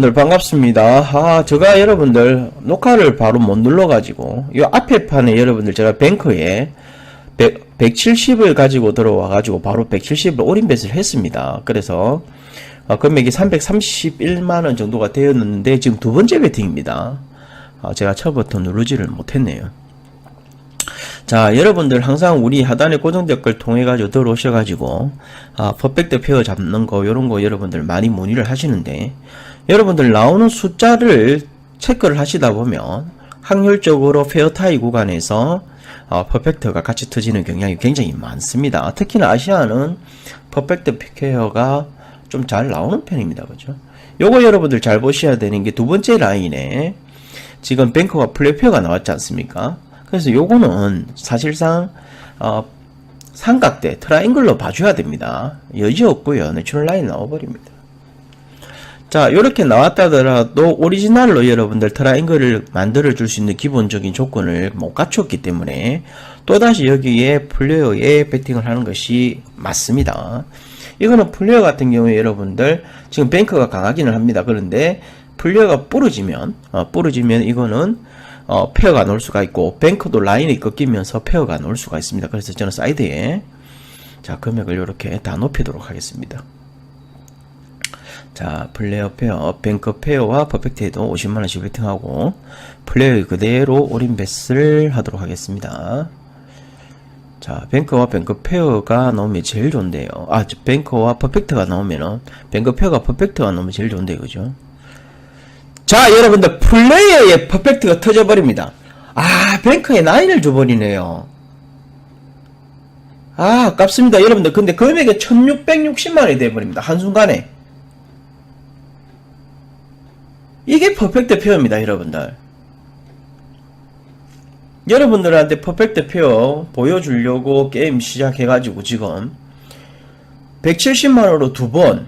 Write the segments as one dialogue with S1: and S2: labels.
S1: 오늘 반갑습니다. 아, 제가 여러분들 녹화를 바로 못 눌러가지고, 이 앞에 판에 여러분들 제가 뱅크에 100, 170을 가지고 들어와가지고 바로 170을 올인뱃을 했습니다. 그래서 어, 금액이 331만원 정도가 되었는데 지금 두 번째 베팅입니다. 아, 제가 처음부터 누르지를 못했네요. 자, 여러분들 항상 우리 하단에 고정된 걸 통해 가지고 들어오셔 가지고 아, 퍼펙트 페어 잡는 거 요런 거 여러분들 많이 문의를 하시는데 여러분들 나오는 숫자를 체크를 하시다 보면 확률적으로 페어타이 구간에서 어, 퍼펙트가 같이 터지는 경향이 굉장히 많습니다. 특히나 아시아는 퍼펙트 페어가 좀 잘 나오는 편입니다. 그죠? 요거 여러분들 잘 보셔야 되는 게 두 번째 라인에 지금 뱅커가 플랫페어가 나왔지 않습니까? 그래서 요거는 사실상 어, 삼각대 트라이앵글로 봐줘야 됩니다. 여지 없고요. 내추럴 라인 나와버립니다. 자, 요렇게 나왔다더라도 오리지널로 여러분들 트라이앵글을 만들어 줄 수 있는 기본적인 조건을 못 갖췄기 때문에 또다시 여기에 플레어에 베팅을 하는 것이 맞습니다. 이거는 플레어 같은 경우에 여러분들 지금 뱅크가 강하기는 합니다. 그런데 플레어가 부러지면 어, 부러지면 이거는 어, 페어가 놓을 수가 있고 뱅크도 라인이 꺾이면서 페어가 놓을 수가 있습니다. 그래서 저는 사이드에 자 금액을 이렇게 다 높이도록 하겠습니다. 자 플레어 페어 뱅크 페어와 퍼펙트에도 50만원씩 베팅하고 플레어 그대로 올인베스를 하도록 하겠습니다. 자, 뱅커와 뱅커 페어가 나오면 제일 좋은데요. 아, 저 뱅커와 퍼펙트가 나오면은, 뱅커 페어가 퍼펙트가 나오면 제일 좋은데, 그죠? 자, 여러분들, 플레이어의 퍼펙트가 터져버립니다. 아, 뱅커에 나인을 줘버리네요. 아, 아깝습니다. 여러분들, 근데 금액이 1660만원이 돼버립니다. 한순간에. 이게 퍼펙트 페어입니다, 여러분들. 여러분들한테 퍼펙트 페어 보여주려고 게임 시작해가지고 지금 170만원으로 두 번,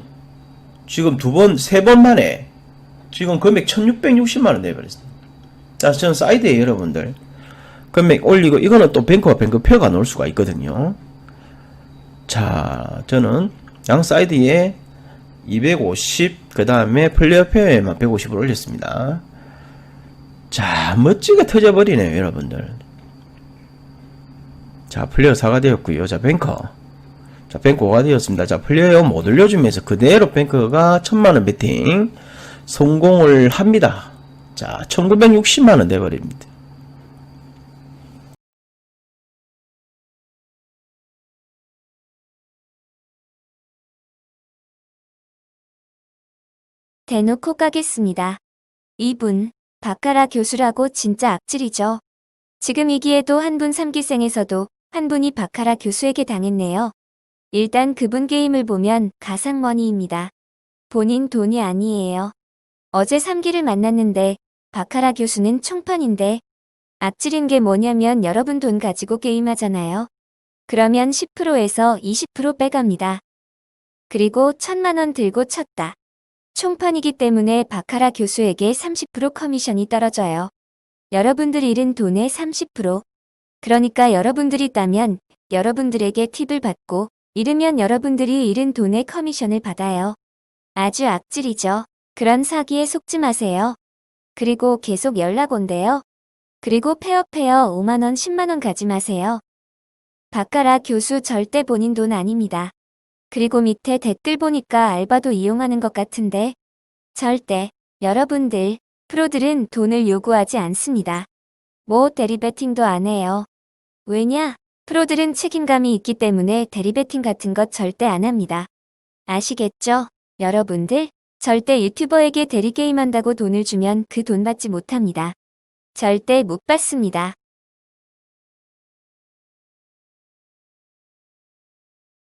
S1: 지금 두 번, 세 번 만에 지금 금액 1660만원 내버렸습니다. 자, 저는 사이드에 여러분들 금액 올리고 이거는 또 뱅크와 뱅크 페어가 넣을 수가 있거든요. 자, 저는 양 사이드에 250, 그 다음에 플레이어 페어에만 150을 올렸습니다. 자, 멋지게 터져버리네요, 여러분들. 자, 플레이어 4가 되었고요. 자, 뱅커. 자, 뱅커 5가 되었습니다. 자, 플레이어 못 올려주면서 그대로 뱅커가 1000만원 베팅 성공을 합니다. 자, 1960만원 돼버립니다.
S2: 대놓고 까겠습니다. 이분, 바카라 교수라고 진짜 악질이죠. 지금 이기에도 한 분 3기생에서도 한 분이 바카라 교수에게 당했네요. 일단 그분 게임을 보면 가상머니입니다. 본인 돈이 아니에요. 어제 3기를 만났는데 바카라 교수는 총판인데 악질인 게 뭐냐면 여러분 돈 가지고 게임하잖아요. 그러면 10%에서 20% 빼갑니다. 그리고 천만 원 들고 쳤다. 총판이기 때문에 바카라 교수에게 30% 커미션이 떨어져요. 여러분들 잃은 돈의 30%. 그러니까 여러분들이 따면 여러분들에게 팁을 받고 잃으면 여러분들이 잃은 돈의 커미션을 받아요. 아주 악질이죠. 그런 사기에 속지 마세요. 그리고 계속 연락 온대요. 그리고 페어페어 5만원 10만원 가지 마세요. 바카라 교수 절대 본인 돈 아닙니다. 그리고 밑에 댓글 보니까 알바도 이용하는 것 같은데 절대 여러분들 프로들은 돈을 요구하지 않습니다. 뭐 대리배팅도 안 해요. 왜냐? 프로들은 책임감이 있기 때문에 대리배팅 같은 것 절대 안 합니다. 아시겠죠? 여러분들 절대 유튜버에게 대리게임한다고 돈을 주면 그 돈 받지 못합니다. 절대 못 받습니다.